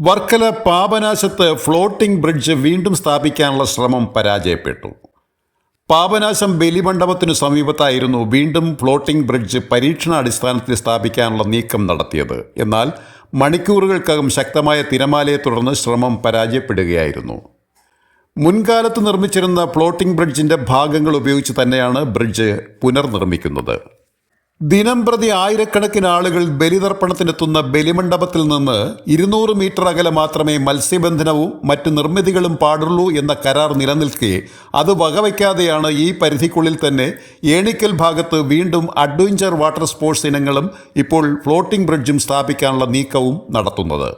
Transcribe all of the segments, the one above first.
Varkala പാപനാശത്ത് floating bridge വീണ്ടും സ്ഥാപിക്കാനുള്ള ശ്രമം പരാജയപ്പെട്ടു. പാപനാശം ബലിമണ്ഡപത്തിനു സമീപത്തായിരുന്നു വീണ്ടും ഫ്ലോട്ടിംഗ് ബ്രിഡ്ജ് പരീക്ഷണാടിസ്ഥാനത്തിൽ സ്ഥാപിക്കാനുള്ള നീക്കം നടത്തിയത്. എന്നാൽ മണിക്കൂറുകൾക്കകം ശക്തമായ തിരമാലയെ തുടർന്ന് ശ്രമം പരാജയപ്പെടുകയായിരുന്നു. മുൻകാലത്ത് നിർമ്മിച്ചിരുന്ന ഫ്ലോട്ടിംഗ് ബ്രിഡ്ജിന്റെ ഭാഗങ്ങൾ ഉപയോഗിച്ച് തന്നെയാണ് ബ്രിഡ്ജ് പുനർനിർമ്മിക്കുന്നത്. ദിനം പ്രതി ആയിരക്കണക്കിന് ആളുകൾ ബലിതർപ്പണത്തിനെത്തുന്ന ബലിമണ്ഡപത്തിൽ നിന്ന് ഇരുന്നൂറ് മീറ്റർ അകലെ മാത്രമേ മത്സ്യബന്ധനവും മറ്റു നിർമ്മിതികളും പാടുള്ളൂ എന്ന കരാർ നിലനിൽക്കെ അത് വകവയ്ക്കാതെയാണ് ഈ പരിധിക്കുള്ളിൽ തന്നെ ഏണിക്കൽ ഭാഗത്ത് വീണ്ടും അഡ്വഞ്ചർ വാട്ടർ സ്പോർട്സ് ഇനങ്ങളും ഇപ്പോൾ ഫ്ലോട്ടിംഗ് ബ്രിഡ്ജും സ്ഥാപിക്കാനുള്ള നീക്കവും നടത്തുന്നത്.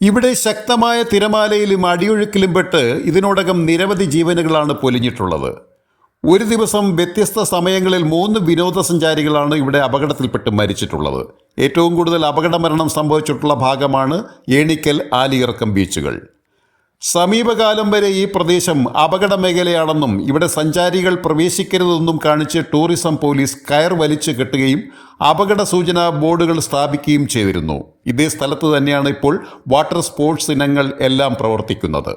ഇവിടെ ശക്തമായ തിരമാലയിലും അടിയൊഴുക്കിലും പെട്ട് ഇതിനോടകം നിരവധി ജീവനുകളാണ് പൊലിഞ്ഞിട്ടുള്ളത്. ഒരു ദിവസം വ്യത്യസ്ത സമയങ്ങളിൽ മൂന്ന് വിനോദസഞ്ചാരികളാണ് ഇവിടെ അപകടത്തിൽപ്പെട്ട് മരിച്ചിട്ടുള്ളത്. ഏറ്റവും കൂടുതൽ അപകട മരണം സംഭവിച്ചിട്ടുള്ള ഭാഗമാണ് ഏണിക്കൽ ആലിയിറക്കം ബീച്ചുകൾ. സമീപകാലം വരെ ഈ പ്രദേശം അപകട മേഖലയാണെന്നും ഇവിടെ സഞ്ചാരികൾ പ്രവേശിക്കരുതെന്നും കാണിച്ച് ടൂറിസം പോലീസ് കയർ വലിച്ചു കെട്ടുകയും അപകട സൂചന ബോർഡുകൾ സ്ഥാപിക്കുകയും ചെയ്തിരുന്നു. ഇതേ സ്ഥലത്ത് തന്നെയാണ് ഇപ്പോൾ വാട്ടർ സ്പോർട്സ് ഇനങ്ങൾ എല്ലാം പ്രവർത്തിക്കുന്നത്.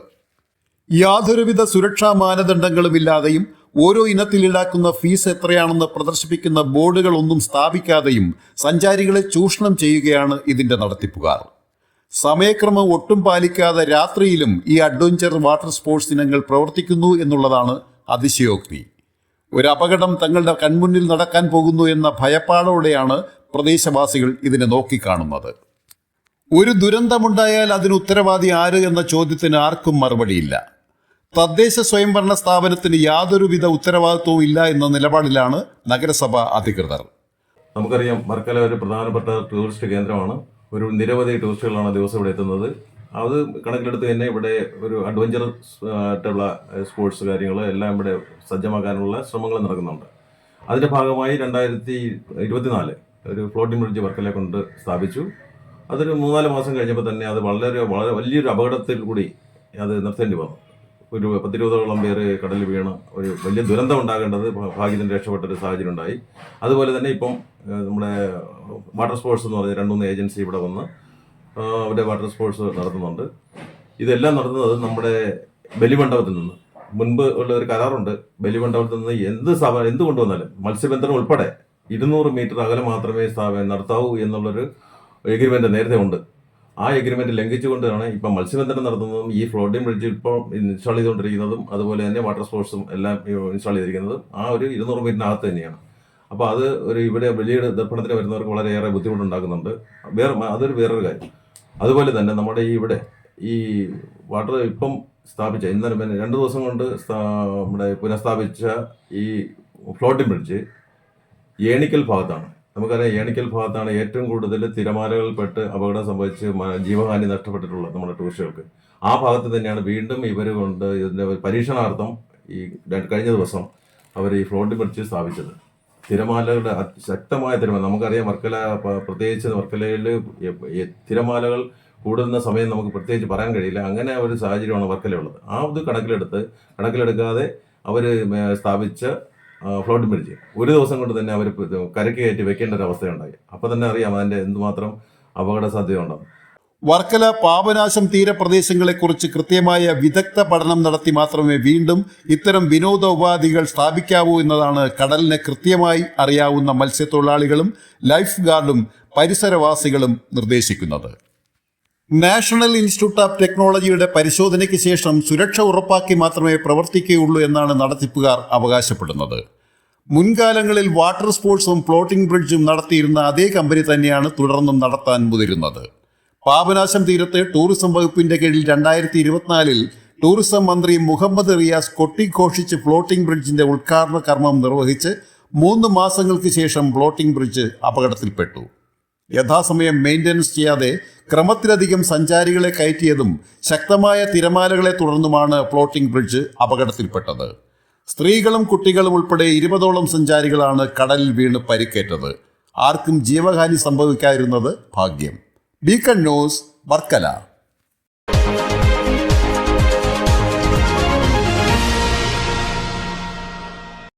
യാതൊരുവിധ സുരക്ഷാ മാനദണ്ഡങ്ങളുമില്ലാതെയും ഓരോ ഇനത്തിൽ ഈടാക്കുന്ന ഫീസ് എത്രയാണെന്ന് പ്രദർശിപ്പിക്കുന്ന ബോർഡുകളൊന്നും സ്ഥാപിക്കാതെയും സഞ്ചാരികളെ ചൂഷണം ചെയ്യുകയാണ് ഇതിന്റെ നടത്തിപ്പുകാർ. സമയക്രമം ഒട്ടും പാലിക്കാതെ രാത്രിയിലും ഈ അഡ്വഞ്ചർ വാട്ടർ സ്പോർട്സ് ഇനങ്ങൾ പ്രവർത്തിക്കുന്നു എന്നുള്ളതാണ് അതിശയോക്തി. ഒരു അപകടം തങ്ങളുടെ കൺമുന്നിൽ നടക്കാൻ പോകുന്നു എന്ന ഭയപ്പാടോടെയാണ് പ്രദേശവാസികൾ ഇതിനെ നോക്കിക്കാണുന്നത്. ഒരു ദുരന്തമുണ്ടായാൽ അതിന് ഉത്തരവാദി ആര് എന്ന ചോദ്യത്തിന് ആർക്കും മറുപടിയില്ല. തദ്ദേശ സ്വയംഭരണ സ്ഥാപനത്തിന് യാതൊരുവിധ ഉത്തരവാദിത്വവും ഇല്ല എന്ന നിലപാടിലാണ് നഗരസഭ അധികൃതർ. നമുക്കറിയാം വർക്കല ഒരു പ്രധാനപ്പെട്ട ടൂറിസ്റ്റ് കേന്ദ്രമാണ്. ഒരു നിരവധി ടൂറിസ്റ്റുകളാണ് ദിവസം ഇവിടെ എത്തുന്നത്. അത് കണക്കിലെടുത്ത് തന്നെ ഇവിടെ ഒരു അഡ്വഞ്ചർ ആയിട്ടുള്ള സ്പോർട്സ് കാര്യങ്ങൾ എല്ലാം ഇവിടെ സജ്ജമാക്കാനുള്ള ശ്രമങ്ങൾ നടക്കുന്നുണ്ട്. അതിന്റെ ഭാഗമായി രണ്ടായിരത്തി ഇരുപത്തിനാല് ഒരു ഫ്ലോട്ടിംഗ് ബ്രിഡ്ജ് വർക്കലെ കൊണ്ട് സ്ഥാപിച്ചു. അതൊരു മൂന്നാൽ മാസം കഴിഞ്ഞപ്പോൾ തന്നെ അത് വളരെ വളരെ വലിയൊരു അപകടത്തിൽ കൂടി അത് നിർത്തേണ്ടി വന്നു. ഒരു പത്തിരുപതോളം പേര് കടലിൽ വീണ് ഒരു വലിയ ദുരന്തം ഉണ്ടാകേണ്ടത് ഭാഗ്യത്തിന് രക്ഷപ്പെട്ട ഒരു സാഹചര്യം ഉണ്ടായി. അതുപോലെ തന്നെ ഇപ്പം നമ്മുടെ വാട്ടർ സ്പോർട്സ് എന്ന് പറഞ്ഞ രണ്ട് മൂന്ന് ഏജൻസി ഇവിടെ വന്ന് അവരുടെ വാട്ടർ സ്പോർട്സ് നടത്തുന്നുണ്ട്. ഇതെല്ലാം നടത്തുന്നത് നമ്മുടെ ബലിമണ്ഡപത്തിൽ നിന്ന്. മുൻപ് ഉള്ള ഒരു കരാറുണ്ട് ബലിമണ്ഡപത്തിൽ നിന്ന് എന്ത് സ്ഥാപനം എന്ത് കൊണ്ടുവന്നാലും മത്സ്യബന്ധനം ഉൾപ്പെടെ ഇരുന്നൂറ് മീറ്റർ അകലെ മാത്രമേ സ്ഥാപനം നടത്താവൂ എന്നുള്ളൊരു എഗ്രിമെന്റ് നേരത്തെ ഉണ്ട്. ആ എഗ്രിമെന്റ് ലംഘിച്ചുകൊണ്ടാണ് ഇപ്പം മത്സ്യബന്ധനം നടത്തുന്നതും ഈ ഫ്ലോട്ടിംഗ് ബ്രിഡ്ജ് ഇപ്പോൾ ഇൻസ്റ്റാൾ ചെയ്തുകൊണ്ടിരിക്കുന്നതും അതുപോലെ തന്നെ വാട്ടർ സ്പോർട്സും എല്ലാം ഇൻസ്റ്റാൾ ചെയ്തിരിക്കുന്നതും ആ ഒരു ഇരുന്നൂറ് മീറ്ററിനകത്ത് തന്നെയാണ്. അപ്പോൾ അത് ഒരു ഇവിടെ വലിയ ദർപ്പണത്തിന് വരുന്നവർക്ക് വളരെയേറെ ബുദ്ധിമുട്ടുണ്ടാക്കുന്നുണ്ട്. വേറെ അതൊരു വേറൊരു കാര്യം. അതുപോലെ തന്നെ നമ്മുടെ ഈ ഇവിടെ ഈ വാട്ടർ ഇപ്പം സ്ഥാപിച്ച ഇന്നലെ പിന്നെ രണ്ട് ദിവസം കൊണ്ട് നമ്മുടെ പുനഃസ്ഥാപിച്ച ഈ ഫ്ലോട്ടിംഗ് ബ്രിഡ്ജ് ഏണിക്കൽ ഭാഗത്താണ്. നമുക്കറിയാം ഏണിക്കൽ ഭാഗത്താണ് ഏറ്റവും കൂടുതൽ തിരമാലകൾപ്പെട്ട് അപകടം സംഭവിച്ച് ജീവഹാനി നഷ്ടപ്പെട്ടിട്ടുള്ളത് നമ്മുടെ ടൂറിസ്റ്റുകൾക്ക്. ആ ഭാഗത്ത് തന്നെയാണ് വീണ്ടും ഇവർ കൊണ്ട് ഇതിന്റെ പരീക്ഷണാർത്ഥം ഈ കഴിഞ്ഞ ദിവസം അവർ ഈ ഫ്ലോട്ടിൽ ബ്രിഡ്ജ് സ്ഥാപിച്ചത്. തിരമാലകളുടെ ശക്തമായ തിരമാല നമുക്കറിയാം വർക്കല പ്രത്യേകിച്ച് വർക്കലയിൽ തിരമാലകൾ കൂടുന്ന സമയം നമുക്ക് പ്രത്യേകിച്ച് പറയാൻ കഴിയില്ല. അങ്ങനെ ഒരു സാഹചര്യമാണ് വർക്കലയുള്ളത്. ആ ഇത് കണക്കിലെടുത്ത് കണക്കിലെടുക്കാതെ അവർ സ്ഥാപിച്ച ആ, ഫ്ലോട്ടിംഗ് ബ്രിഡ്ജ് ഒരു ദിവസം കൊണ്ട് തന്നെ അവർ കരക്ക് കയറ്റി വെക്കേണ്ട ഒരു അവസ്ഥയുണ്ടായി. അപ്പോൾ തന്നെ അറിയാം അതിന്റെ എന്തുമാത്രം അപകട സാധ്യത ഉണ്ടാവും വർക്കല പാപനാശം തീരപ്രദേശങ്ങളെക്കുറിച്ച് കൃത്യമായ വിദഗ്ധ പഠനം നടത്തി മാത്രമേ വീണ്ടും ഇത്തരം വിനോദ ഉപാധികൾ സ്ഥാപിക്കാവൂ എന്നതാണ് കടലിനെ കൃത്യമായി അറിയാവുന്ന മത്സ്യത്തൊഴിലാളികളും ലൈഫ് ഗാർഡും പരിസരവാസികളും നിർദ്ദേശിക്കുന്നത്. നാഷണൽ ഇൻസ്റ്റിറ്റ്യൂട്ട് ഓഫ് ടെക്നോളജിയുടെ പരിശോധനയ്ക്ക് ശേഷം സുരക്ഷ ഉറപ്പാക്കി മാത്രമേ പ്രവർത്തിക്കുകയുള്ളൂ എന്നാണ് നടത്തിപ്പുകാർ അവകാശപ്പെടുന്നത്. മുൻകാലങ്ങളിൽ വാട്ടർ സ്പോർട്സും ഫ്ലോട്ടിംഗ് ബ്രിഡ്ജും നടത്തിയിരുന്ന അതേ കമ്പനി തന്നെയാണ് തുടർന്നും നടത്താൻ മുതിരുന്നത്. പാപനാശം തീരത്ത് ടൂറിസം വകുപ്പിന്റെ കീഴിൽ രണ്ടായിരത്തി ഇരുപത്തിനാലിൽ ടൂറിസം മന്ത്രി മുഹമ്മദ് റിയാസ് കൊട്ടിഘോഷിച്ച് ഫ്ലോട്ടിംഗ് ബ്രിഡ്ജിന്റെ ഉദ്ഘാടന കർമ്മം നിർവഹിച്ച് മൂന്ന് മാസങ്ങൾക്ക് ശേഷം ഫ്ലോട്ടിംഗ് ബ്രിഡ്ജ് അപകടത്തിൽപ്പെട്ടു. യഥാസമയം മെയിന്റനൻസ് ചെയ്യാതെ ക്രമത്തിലധികം സഞ്ചാരികളെ കയറ്റിയതും ശക്തമായ തിരമാലകളെ തുടർന്നുമാണ് ഫ്ലോട്ടിംഗ് ബ്രിഡ്ജ് അപകടത്തിൽപ്പെട്ടത്. സ്ത്രീകളും കുട്ടികളും ഉൾപ്പെടെ ഇരുപതോളം സഞ്ചാരികളാണ് കടലിൽ വീണ് പരിക്കേറ്റത്. ആർക്കും ജീവഹാനി സംഭവിക്കാതിരുന്നത് ഭാഗ്യം. Beacon News Varkala.